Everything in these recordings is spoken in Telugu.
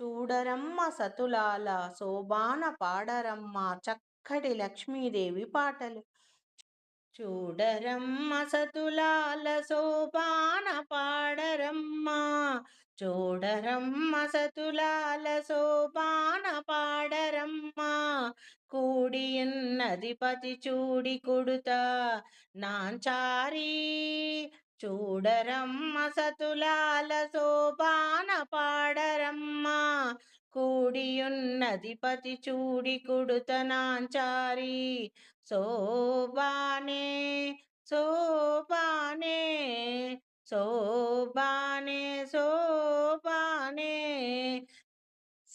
చూడరమ్మ సతులాల శోభాన పాడరమ్మ చక్కటి లక్ష్మీదేవి పాటలు. చూడరమ్మ సతులాల శోభాన పాడరమ్మ చూడరమ్మ సతులాల శోభాన పాడరమ్మ కూడియున్నది పతి చూడి కొడుత నాంచారీ చూడరమ్మ సతులాల శోభాన పాడరమ్మ. కూడియున్నది పతి చూడి కుడుతనాంచారి. శోభానే శోభానే శోభానే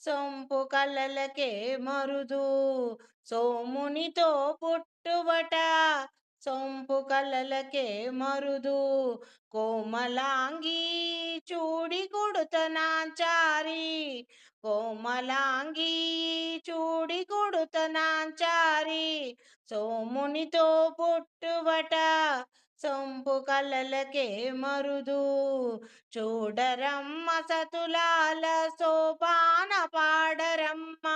సొంపు కలలకే మరుదు. సోమునితో పుట్టుబట సొంపు కలలకే మరుదు. కోమలాంగి చూడి కొడుతనాచారి కోమలాంగి చూడి కొడుతనాచారి సోమునితో పుట్టుబట సొంపు కలలకే మరుదు. చూడరమ్మ సతులాల సోపాన పాడరమ్మ.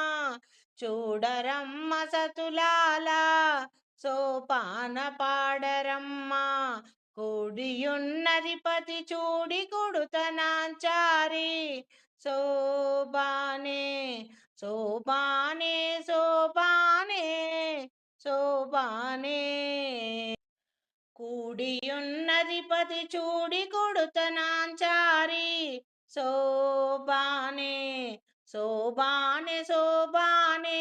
చూడరమ్మ సతులాల సోపాన పాడరమ్మ. కూడియున్నది పతి చూడి కొడుతనాంచారి. శోభానే శోభానే శోభానే శోభానే కుడియున్నదిపతి చూడి కొడుతనాంచారి. శోభానే శోభానే శోభానే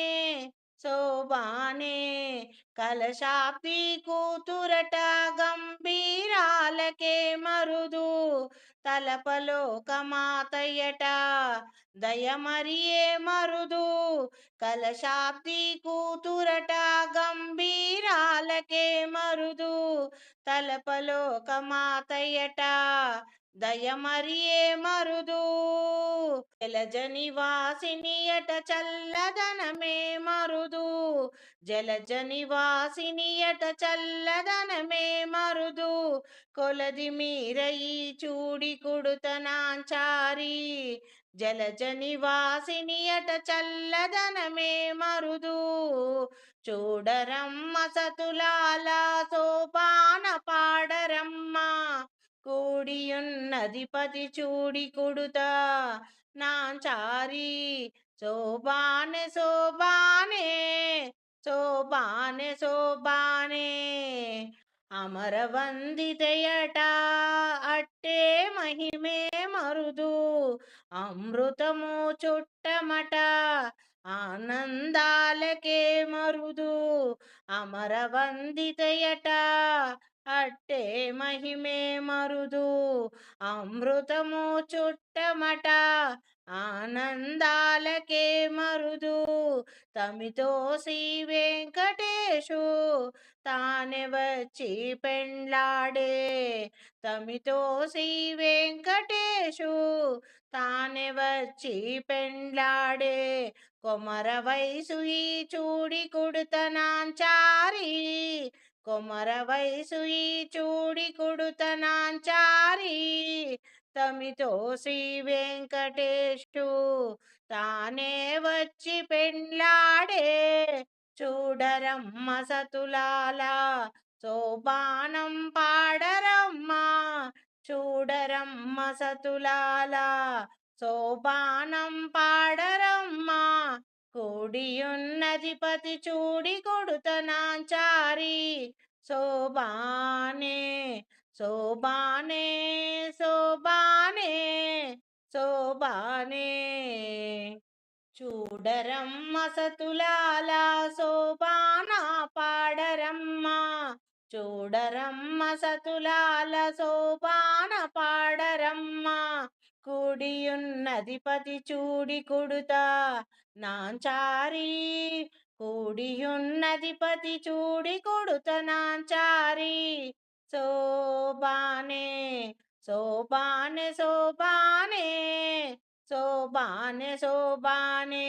శోభానే కలశాబ్ది కూతురట గంభీరాలకే మరుదు. తలపలోకమాతయ్యట దయమరియే మరుదు. కలశాబ్ది కూతురట గంభీరాలకే మరుదు. తలపలోకమాతయ్యట దయమరియే మరుదు? జలజ నివాసినియట చల్లదనమే మరుదు. జలజ నివాసినియట చల్లదనమే మరుదు. కొలది మీరయి చూడి కుడుతనాంచారి జలజ నివాసినియట చల్లదనమే మరుదు. చూడరమ్మ సతులాల సోపాన పాడరమ్మ. కూడియున్నది పతి చూడి కుడుత. నాంచారి శోభానే శోభానే శోభానే శోభానే అమరవందితయట అట్టే మహిమే మరుదు. అమృతము చుట్టమట ఆనందాలకే మరుదు అమరవందితయట అట్టే మహిమే మరుదు అమృతము చుట్టమట ఆనందాలకే మరుదు. తమితో శ్రీ వెంకటేశు తానే వచ్చి పెండ్లాడే. తమితో శ్రీ వెంకటేశు తానే వచ్చి పెండ్లాడే. కొమర వయసు ఈ చూడి కుడుతనాంచారి కొమర వయసు ఈ చూడి కుడుతనాంచారి తమితో శ్రీ వెంకటేశు తానే వచ్చి పెండ్లాడే చూడరమ్మ సతులాల సోపానం పాడరమ్మ చూడరమ్మ సతులాల సోపానం పాడరమ్మ కూడియున్నది పతి చూడి కొడుతనాచారి శోభానే శోభానే శోభానే చూడరమ్మ సతులాల శోభానా పాడరమ్మ చూడరమ్మ సతులాల శోభాన పాడరమ్మ కూడియున్నధిపతి చూడి కుడుత నాంచారి కూడియున్నధిపతి చూడి కొడుత కొడుతనాచారి శోభానే सोबान सोबाने सोबान सोबाने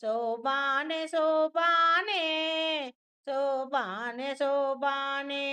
सोबान सोबाने सोबान सोबाने।